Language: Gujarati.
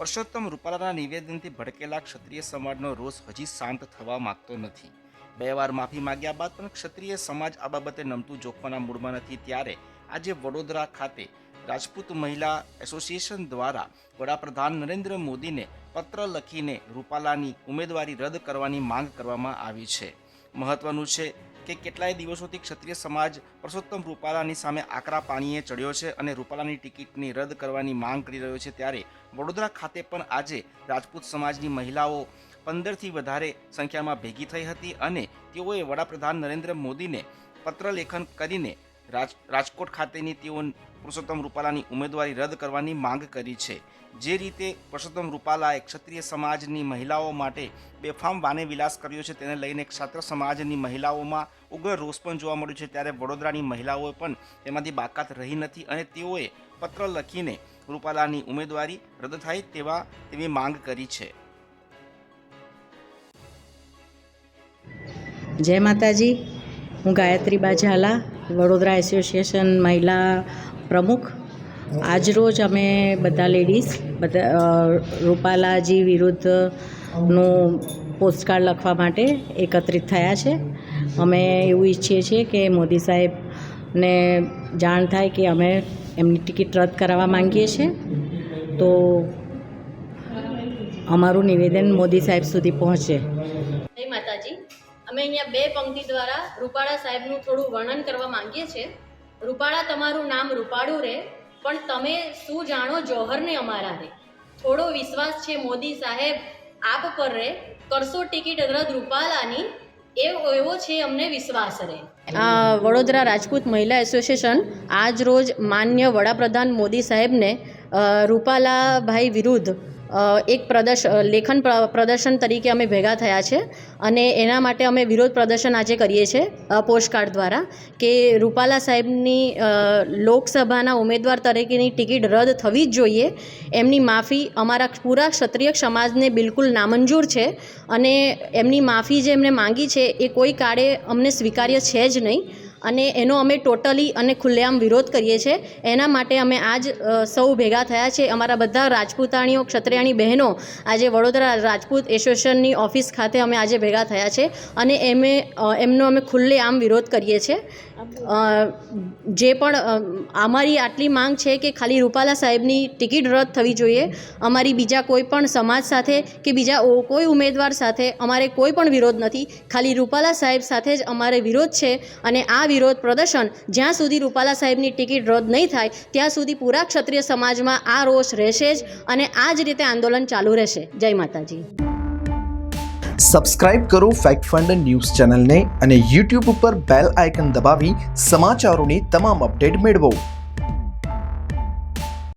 પરસોત્તમ રૂપાલાના નિવેદનથી ભડકેલા ક્ષત્રિય સમાજનો રોષ હજી શાંત થવા માંગતો નથી. બે વાર માફી માંગ્યા બાદ પણ ક્ષત્રિય સમાજ આ બાબતે નમતું જોખવાના મૂડમાં નથી. ત્યારે આજે વડોદરા ખાતે રાજપૂત મહિલા એસોસિએશન દ્વારા વડાપ્રધાન નરેન્દ્ર મોદીને પત્ર લખીને રૂપાલાની ઉમેદવારી રદ કરવાની માંગ કરવામાં આવી છે. મહત્વનું છે કે કેટલાય દિવસોથી ક્ષત્રિય સમાજ પરસોત્તમ રૂપાલાની સામે આકરા પાણીએ ચડ્યો છે અને રૂપાલાની ટિકિટની રદ કરવાની માંગ કરી રહ્યો છે ત્યારે વડોદરા ખાતે પણ આજે રાજપૂત સમાજની મહિલાઓ પંદરથી વધારે સંખ્યામાં ભેગી થઈ હતી અને તેઓએ વડાપ્રધાન નરેન્દ્ર મોદીને પત્ર લેખન કરીને રાજ, રાજકોટ ખાતેની તેઓ પુરુષોત્તમ રૂપાલાની ઉમેદવારી રદ કરવાની માંગ કરી છે. જે રીતે પુરુષોત્તમ રૂપાલાએ ક્ષત્રિય સમાજની મહિલાઓ માટે બેફામ વાને વિલાસ કર્યો છે, તેને લઈને ક્ષાત્ર સમાજની મહિલાઓમાં ઉગ્ર રોષ પણ જોવા મળ્યો છે. ત્યારે વડોદરાની મહિલાઓએ પણ તેમાંથી બાકાત રહી નથી અને તેઓએ પત્ર લખીને રૂપાલાની ઉમેદવારી રદ થાય તેવા, તેવી માંગ કરી છે. જય માતાજી. હું ગાયત્રી બાજાલા વડોદરા એસોસિએશન મહિલા પ્રમુખ. આજરોજ અમે બધા લેડીઝ, બધા રૂપાલાજી વિરુદ્ધનું પોસ્ટકાર્ડ લખવા માટે એકત્રિત થયા છે. અમે એવું ઈચ્છીએ છીએ કે મોદી સાહેબને જાણ થાય કે અમે એમની ટિકિટ રદ કરાવવા માંગીએ છીએ. તો અમારું નિવેદન મોદી સાહેબ સુધી પહોંચે. અમે અહીંયા બે પંક્તિ દ્વારા રૂપાળા સાહેબનું થોડું વર્ણન કરવા માંગીએ છીએ. રૂપાળા, તમારું નામ રૂપાળું રહે પણ તમે શું જાણો જોહરને અમારા રે? થોડો વિશ્વાસ છે મોદી સાહેબ, આપ પર રે. કરશો ટિકિટ રદ રૂપાલાની, એવો એવો છે અમને વિશ્વાસ રહે વડોદરા રાજપૂત મહિલા એસોસિએશન આજ રોજ માન્ય વડાપ્રધાન મોદી સાહેબને રૂપાલાભાઈ વિરુદ્ધ એક પ્રદર્શ લેખન પ્રદર્શન તરીકે અમે ભેગા થયા છે અને એના માટે અમે વિરોધ પ્રદર્શન આજે કરીએ છીએ પોસ્ટકાર્ડ દ્વારા કે રૂપાલા સાહેબની લોકસભાના ઉમેદવાર તરીકેની ટિકિટ રદ થવી જ જોઈએ. એમની માફી અમારા પૂરા ક્ષત્રિય સમાજને બિલકુલ નામંજૂર છે અને એમની માફી જે એમને માંગી છે એ કોઈ કાળે અમને સ્વીકાર્ય છે જ નહીં. અને એનો અમે ટોટલી અને ખુલ્લેઆમ વિરોધ કરીએ છીએ. એના માટે અમે આજ સૌ ભેગા થયા છે અમારા બધા રાજપૂતાણીઓ, ક્ષત્રિયાણી બહેનો આજે વડોદરા રાજપૂત એસોસિએશનની ઓફિસ ખાતે અમે આજે ભેગા થયા છે અને એમે એમનો અમે ખુલ્લેઆમ વિરોધ કરીએ છીએ. જે પણ અમારી આટલી માંગ છે કે ખાલી રૂપાલા સાહેબની ટિકિટ રદ થવી જોઈએ. અમારી બીજા કોઈ પણ સમાજ સાથે કે બીજા કોઈ ઉમેદવાર સાથે અમારે કોઈ પણ વિરોધ નથી. ખાલી રૂપાલા સાહેબ સાથે જ અમારે વિરોધ છે અને આ વિરોધ પ્રદર્શન. જ્યાં સુધી રૂપાલા સાહેબની ટિકિટ રદ નહીં થાય, ત્યાં સુધી પૂરા ક્ષત્રિય સમાજમાં આ રોષ રહેશે જ અને આ જ રીતે આંદોલન ચાલુ રહેશે. જય માતાજી. સબસ્ક્રાઇબ કરો ફેક્ટ ફંડ ન્યૂઝ ચેનલને અને યુટ્યુબ ઉપર બેલ આઇકન દબાવી સમાચારોની તમામ અપડેટ મેળવો.